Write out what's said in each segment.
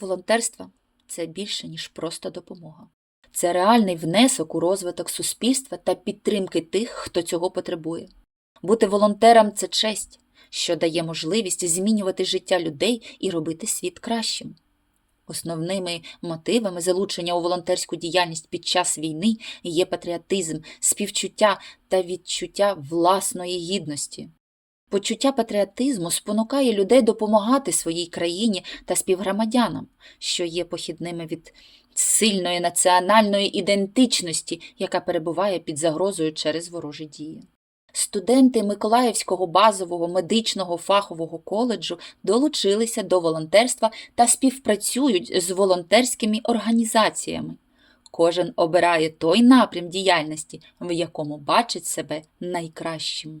Волонтерство це більше, ніж просто допомога. Це реальний внесок у розвиток суспільства та підтримки тих, хто цього потребує. Бути волонтером це честь, що дає можливість змінювати життя людей і робити світ кращим. Основними мотивами залучення у волонтерську діяльність під час війни є патріотизм, співчуття та відчуття власної гідності. Почуття патріотизму спонукає людей допомагати своїй країні та співгромадянам, що є похідними від сильної національної ідентичності, яка перебуває під загрозою через ворожі дії. Студенти Миколаївського базового медичного фахового коледжу долучилися до волонтерства та співпрацюють з волонтерськими організаціями. Кожен обирає той напрям діяльності, в якому бачить себе найкращим.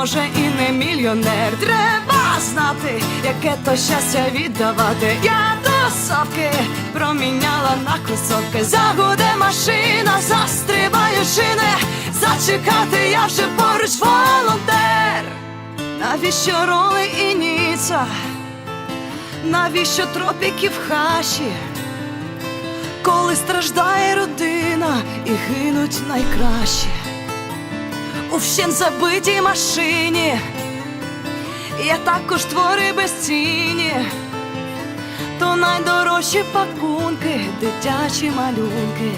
Може і не мільйонер. Треба знати, яке то щастя віддавати. Я до совки проміняла на кросовки. Загуде машина, застрибаю шини. Зачекати я вже поруч волонтер. Навіщо роли і ніца? Навіщо тропіки в хаші? Коли страждає родина і гинуть найкращі у вщен забитій машині, є також твори безцінні, то найдорожчі пакунки, дитячі малюнки.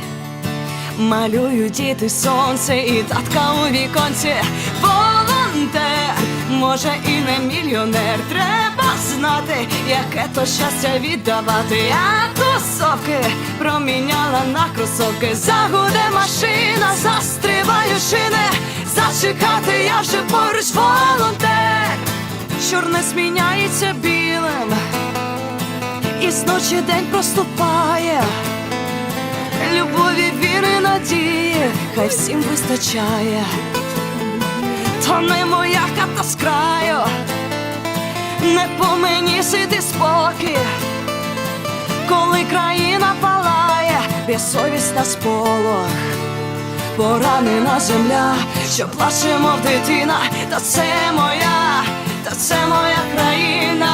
Малюють діти сонце і татка у віконці. Волонтер, може і не мільйонер. Треба знати, яке то щастя віддавати. Я тусовки проміняла на кросовки. Загуде машина, застрибаю шини. Зачекати я вже поруч волонтер. Чорне зміняється білим, і з ночі день проступає. Любові, віри, надії, хай всім вистачає. То не моя хата з краю, не по мені сиди спокій, коли країна палає, безсовість на сполох, поранена земля, що плаче, мов дитина, та це моя, та це моя країна.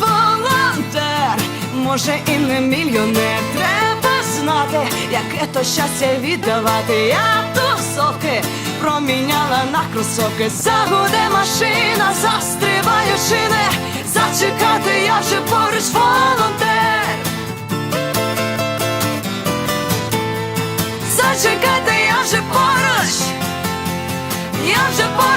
Волонтер, може і не мільйонер, треба знати, яке то щастя віддавати. Я тусовки проміняла на кросовки. Загуде машина, застрибаю шини. Зачекати я вже. вже поруч, я вже поруч.